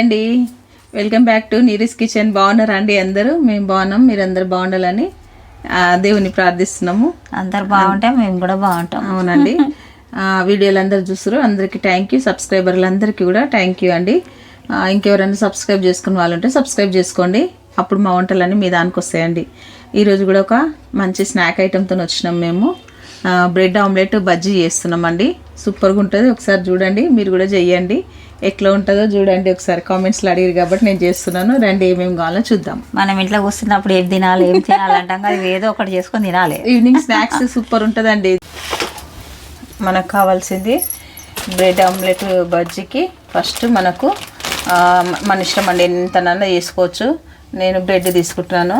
అండి. Welcome back to Neeri's kitchen బాగున్నారా అండి అందరూ? మేము బాగున్నాం. మీరందరూ బాగుండాలని దేవుని ప్రార్థిస్తున్నాము. అందరు బాగుంటే మేము కూడా బాగుంటాం. అవునండి. వీడియోలు అందరు చూస్తారు అందరికీ థ్యాంక్ యూ సబ్స్క్రైబర్లు అందరికీ కూడా థ్యాంక్ యూ అండి. ఇంకెవరైనా సబ్స్క్రైబ్ చేసుకున్న వాళ్ళు ఉంటే సబ్స్క్రైబ్ చేసుకోండి. అప్పుడు మా వంటలన్నీ మీ దానికి వస్తాయండి ఈరోజు కూడా ఒక మంచి స్నాక్ ఐటెంతో వచ్చినాం మేము. బ్రెడ్ ఆమ్లెట్ బజ్జీ చేస్తున్నామండి. సూపర్గా ఉంటుంది. ఒకసారి చూడండి. మీరు కూడా చెయ్యండి. ఎట్లా ఉంటుందో చూడండి. ఒకసారి కామెంట్స్లో అడిగారు కాబట్టి నేను చేస్తున్నాను. రండి ఏమేమి కావాలో చూద్దాం. మనం ఇంట్లో కూర్చున్నప్పుడు ఏం తినాలి ఏం తినాలి అంటాం ఏదో ఒకటి చేసుకొని తినాలి. ఈవినింగ్ స్నాక్స్ సూపర్ ఉంటుందండి. మనకు కావాల్సింది బ్రెడ్ ఆమ్లెట్ బజ్జీకి ఫస్ట్ మనకు మన ఇష్టం అండి. ఎంతనన్నా చేసుకోవచ్చు. నేను బ్రెడ్ తీసుకుంటున్నాను.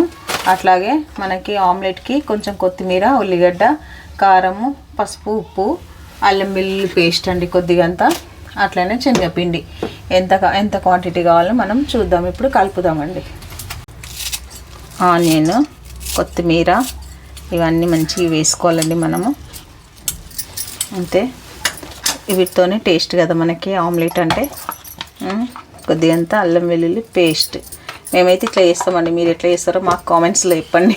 అట్లాగే మనకి ఆమ్లెట్కి కొంచెం కొత్తిమీర ఉల్లిగడ్డ కారము పసుపు ఉప్పు అల్లం వెల్లుల్లి పేస్ట్ అండి కొద్దిగా అంతా. అట్లనే శనగపిండి. ఎంత ఎంత క్వాంటిటీ కావాలో మనం చూద్దాం. ఇప్పుడు కలుపుదామండి. ఆనియన్ కొత్తిమీర ఇవన్నీ మంచిగా వేసుకోవాలండి మనము. అంతే. వీటితోనే టేస్ట్ కదా మనకి ఆమ్లెట్ అంటే. కొద్దిగంత అల్లం వెల్లుల్లి పేస్ట్. మేమైతే ఇట్లా చేస్తామండి. మీరు ఎట్లా చేస్తారో మాకు కామెంట్స్లో చెప్పండి.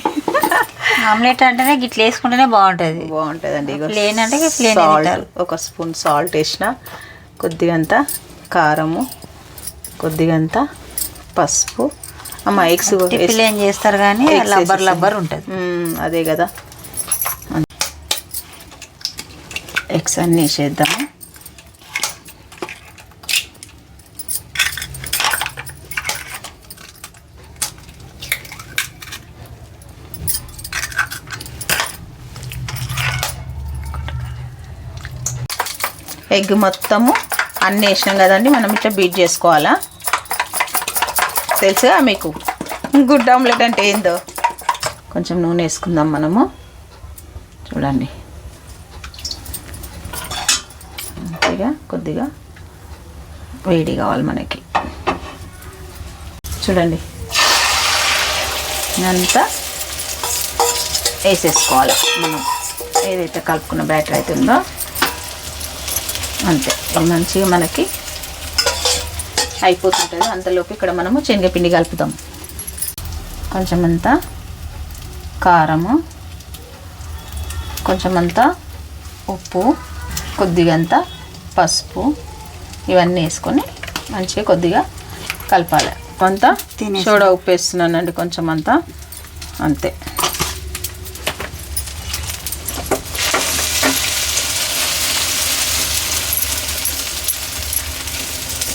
ఆమ్లెట్ అంటేనే గిట్ల వేసుకుంటేనే బాగుంటుంది. బాగుంటుందండి. Plain అంటే సాల్ట్ తింటారు. ఒక స్పూన్ సాల్ట్ వేసిన కొద్దిగంత కారము కొద్దిగంత పసుపు. అమ్మ ఎగ్స్ ఏం చేస్తారు కానీ లబ్బర్. లబ్బర్ ఉంటుంది. అదే కదా. ఎగ్స్ అన్నీ వేసేద్దాము. ఎగ్ మొత్తము అన్నీ వేసినాం కదండి మనం ఇట్లా బీట్ చేసుకోవాలా? తెలుసుగా మీకు? గుడ్ ఆమ్లెట్ అంటే ఏందో? కొంచెం నూనె వేసుకుందాం మనము. చూడండి. అంతేగా కొద్దిగా వేడి కావాలి మనకి. చూడండి. అంతా వేసేసుకోవాలి మనం? ఏదైతే కలుపుకున్న బ్యాటర్ అయితే ఉందో? అంతే. మంచిగా మనకి అయిపోతుంటుంది. అంతలోపు ఇక్కడ మనము శనగపిండి కలుపుతాం. కొంచెం అంతా కారము కొంచెం అంతా ఉప్పు కొద్దిగంత పసుపు ఇవన్నీ వేసుకొని మంచిగా కొద్దిగా కలపాలి. కొంత. సోడా ఉప్పు వేస్తున్నానండి కొంచెం అంతా అంతే.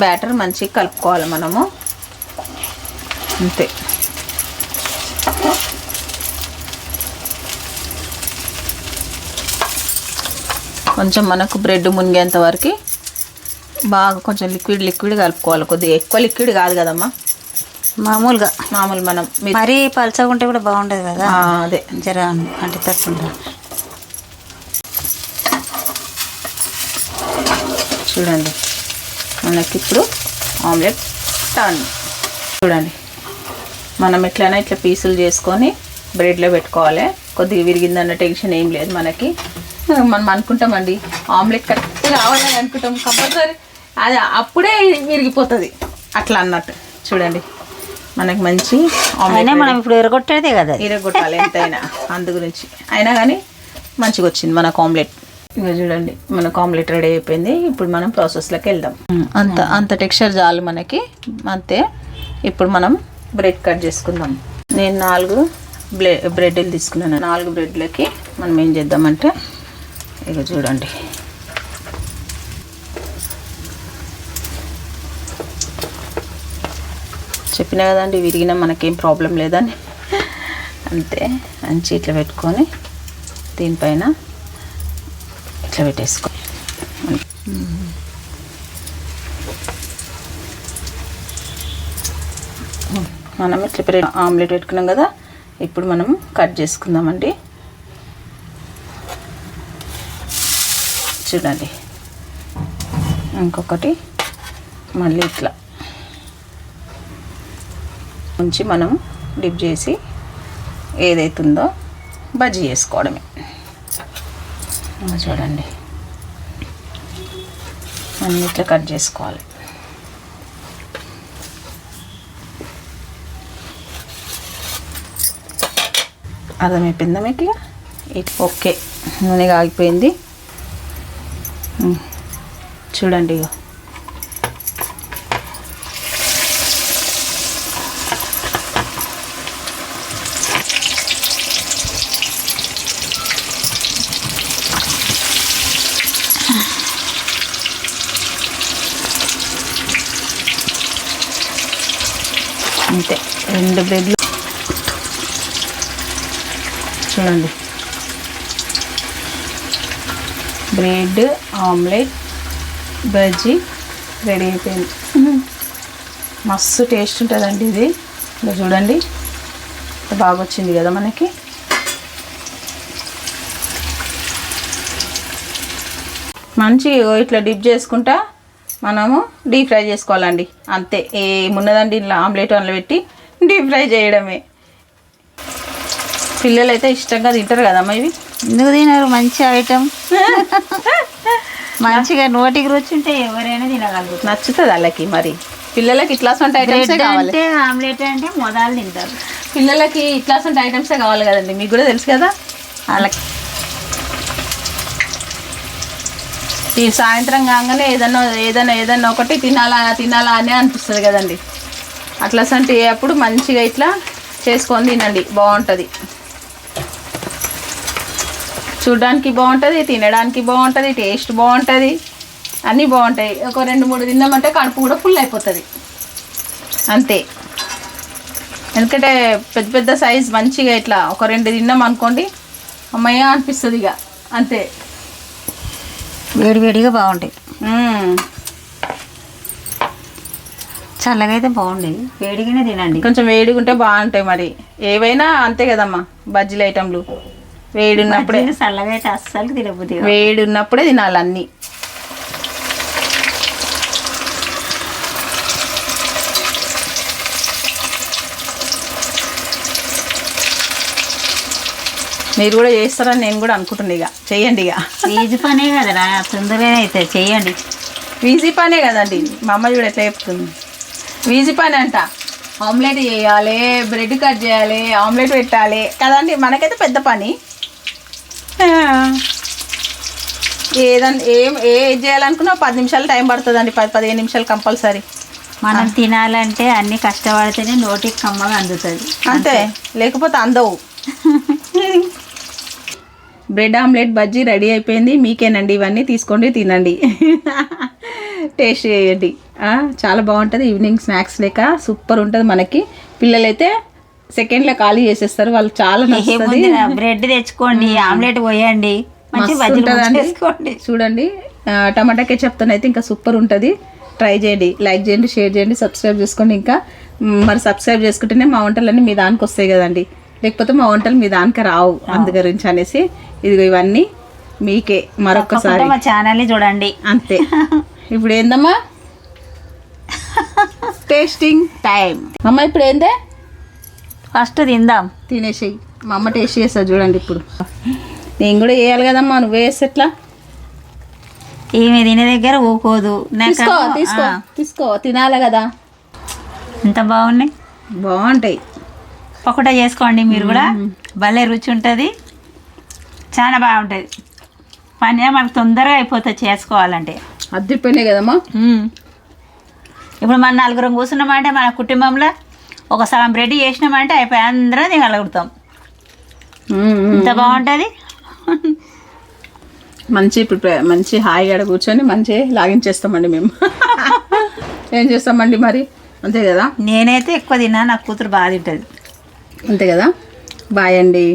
బ్యాటర్ మంచిగా కలుపుకోవాలి మనము. అంతే. కొంచెం మనకు బ్రెడ్ మునిగేంత వరకు బాగా కొంచెం లిక్విడ్ లిక్విడ్ కలుపుకోవాలి కొద్దిగా. ఎక్కువ లిక్విడ్ కాదు కదమ్మా. మామూలుగా. మామూలు మనం మరీ పలచగా ఉంటే కూడా బాగుంటుంది కదా. అదే. జర అంటే తట్టుకుంటా. చూడండి. మనకి ఇప్పుడు ఆమ్లెట్ టర్న్ చూడండి. మనం ఎట్లయినా ఇట్లా పీసులు చేసుకొని బ్రెడ్లో పెట్టుకోవాలి. కొద్దిగా విరిగిందన్న టెన్షన్ ఏం లేదు మనకి. మనం అనుకుంటామండి ఆమ్లెట్ కరెక్ట్ కావాలని అనుకుంటాం. కంపల్సరీ అది అప్పుడే విరిగిపోతుంది. అట్లా అన్నట్టు. చూడండి. మనకి మంచి ఆమ్లెట్ మనం ఇప్పుడు ఎరగొట్టేదే కదా అది. ఇరగొట్టాలి ఎంతైనా. అందు గురించి. అయినా కానీ మంచిగా వచ్చింది మనకు ఆమ్లెట్ ఇంకా చూడండి మనకు ఆమ్లెట్ రెడీ అయిపోయింది. ఇప్పుడు మనం ప్రాసెస్లోకి వెళ్దాం. అంత అంత టెక్స్చర్ చాలు మనకి. అంతే. ఇప్పుడు మనం బ్రెడ్ కట్ చేసుకుందాం. నేను నాలుగు బ్రె బ్రెడ్లు తీసుకున్నాను. నాలుగు బ్రెడ్లకి మనం ఏం చేద్దామంటే ఇక చూడండి. చెప్పినా కదండి విరిగినా మనకేం ప్రాబ్లం లేదని. అంతే. మంచి ఇట్లా పెట్టుకొని దీనిపైన ఇట్లా పెట్టేసుకో మనం ఇట్లా పెరిగిన ఆమ్లెట్ పెట్టుకున్నాం కదా ఇప్పుడు మనం కట్ చేసుకుందామండి. చూడండి. ఇంకొకటి మళ్ళీ ఇట్లా ఉంచి మనం డిప్ చేసి ఏదైతుందో బజ్జీ చేసుకోవడమే. చూడండి. అన్నీ ఇట్లా కట్ చేసుకోవాలి. అర్థమైపోయిందా మీకు ఓకే. నూనె ఆగిపోయింది చూడండి ఇక అంతే. రెండు బ్రెడ్లు చూడండి. బ్రెడ్ ఆమ్లెట్ బజ్జీ రెడీ అయిపోయింది. మస్తు టేస్ట్ ఉంటుందండి ఇది. ఇలా చూడండి. బాగా వచ్చింది కదా మనకి. మంచి ఇట్లా డిప్ చేసుకుంటా. మనము డీప్ ఫ్రై చేసుకోవాలండి. అంతే. ఏమున్నదండి ఇలా ఆమ్లెట్ అందులో పెట్టి డీప్ ఫ్రై చేయడమే. పిల్లలు అయితే ఇష్టంగా తింటారు కదమ్మా ఇవి? ఎందుకు తినరు? మంచి ఐటమ్. మంచిగా నోటికి రుచి ఉంటే ఎవరైనా తినగలుగుతారు నచ్చుతుంది వాళ్ళకి మరి. పిల్లలకి ఇట్లాస్ వంటి ఐటమ్సే కావాలి అంటే ఆమ్లెట్ అంటే మొదలు తింటారు. పిల్లలకి ఇట్లాస్ వంటి ఐటమ్సే కావాలి కదండి? మీకు కూడా తెలుసు కదా? వాళ్ళకి ఈ సాయంత్రం కాగానే ఏదన్నా ఏదైనా ఏదన్నా ఒకటి తినాలా తినాలా అని అనిపిస్తుంది కదండి. అట్లా సంటి అప్పుడు మంచిగా ఇట్లా చేసుకొని తినండి బాగుంటుంది. చూడడానికి బాగుంటుంది తినడానికి బాగుంటుంది టేస్ట్ బాగుంటుంది అన్నీ బాగుంటాయి. ఒక రెండు మూడు తిన్నామంటే కడుపు కూడా ఫుల్ అయిపోతుంది. అంతే. ఎందుకంటే పెద్ద పెద్ద సైజ్ మంచిగా ఇట్లా ఒక రెండు తిన్నాం అనుకోండి అమ్మయ్య అనిపిస్తుంది ఇక. అంతే. వేడి వేడిగా బాగుంటాయి. చల్లగా అయితే బాగుండేది వేడిగానే తినండి. కొంచెం వేడిగా ఉంటే బాగుంటాయి మరి. ఏవైనా అంతే కదమ్మా బజ్జీల ఐటమ్లు వేడి ఉన్నప్పుడే చల్లగా అయితే అస్సలు తినబుద్ది. వేడి ఉన్నప్పుడే తినాలి అన్నీ. మీరు కూడా చేస్తారని నేను కూడా అనుకుంటున్నా ఇక. చెయ్యండి ఇక. ఈజీ పనే కదరా తొందరగా అయితే చెయ్యండి ఈజీ పనే కదండి. మా అమ్మ కూడా ఎట్లా చెప్తుంది. ఈజీ పని అంట. ఆమ్లెట్ చేయాలి బ్రెడ్ కట్ చేయాలి ఆమ్లెట్ పెట్టాలి కదండి. మనకైతే పెద్ద పని. ఏదన్నా ఏం ఏ ఏది చేయాలనుకున్నా పది నిమిషాలు టైం పడుతుందండి. పది పదిహేను నిమిషాలు కంపల్సరీ. మనం తినాలంటే అన్ని కష్టపడితేనే నోటికి కమ్మగా అందుతుంది. అంతే. లేకపోతే అందవు. బ్రెడ్ ఆమ్లెట్ బజ్జీ రెడీ అయిపోయింది. మీకేనండి ఇవన్నీ తీసుకోండి తినండి. టేస్ట్ చేయండి. చాలా బాగుంటుంది. ఈవినింగ్ స్నాక్స్ లేక సూపర్ ఉంటుంది మనకి. పిల్లలైతే సెకండ్లో ఖాళీ చేసేస్తారు. వాళ్ళు చాలా నచ్చుతుంది. బ్రెడ్ తెచ్చుకోండి ఆమ్లెట్ పోయండి. ఉంటుందండి. చూడండి. టమాటా కెచప్తో అయితే ఇంకా సూపర్ ఉంటుంది. ట్రై చేయండి. లైక్ చేయండి షేర్ చేయండి సబ్స్క్రైబ్ చేసుకోండి ఇంకా. మరి సబ్స్క్రైబ్ చేసుకుంటేనే మా వంటలన్నీ మీ దానికి వస్తాయి కదండి. లేకపోతే మా వంటలు మీ దానికి రావు అందు గురించి అనేసి ఇదిగో ఇవన్నీ మీకే మరొకసారి మా ఛానల్ని చూడండి. అంతే. ఇప్పుడు ఏందమ్మా? టేస్టింగ్ టైం అమ్మ ఇప్పుడు ఏందే? ఫస్ట్ తిందాం. తినేసేయి. మా అమ్మ టేస్ట్ చేస్తా చూడండి ఇప్పుడు. నేను కూడా వేయాలి కదమ్మా నువ్వు వేస్తే ఎట్లా? ఈమె తినే దగ్గర ఊకోదు. తీసుకో తీసుకో తీసుకో తినాలి కదా. ఎంత బాగున్నాయి? బాగుంటాయి. పకోటా చేసుకోండి మీరు కూడా. భలే రుచి ఉంటుంది. చాలా బాగుంటుంది. పని మనకు తొందరగా అయిపోతుంది చేసుకోవాలంటే. అద్దరిపోయినాయి కదమ్మా? ఇప్పుడు మన నలుగురం కూర్చున్నామంటే మన కుటుంబంలో ఒక సగం బ్రెడ్ చేసినామంటే అయిపోయి అందరం తినగలుగుతాం. ఇంత బాగుంటుంది. మంచి ఇప్పుడు ప్ర- మంచి హాయిగా కూర్చొని మంచి లాగించేస్తామండి మేము. ఏం చేస్తామండి మరి? అంతే కదా? నేనైతే ఎక్కువ తిన్నా నా కూతురు బాగా తింటుంది. అంతే కదా? బాయ్ అండి.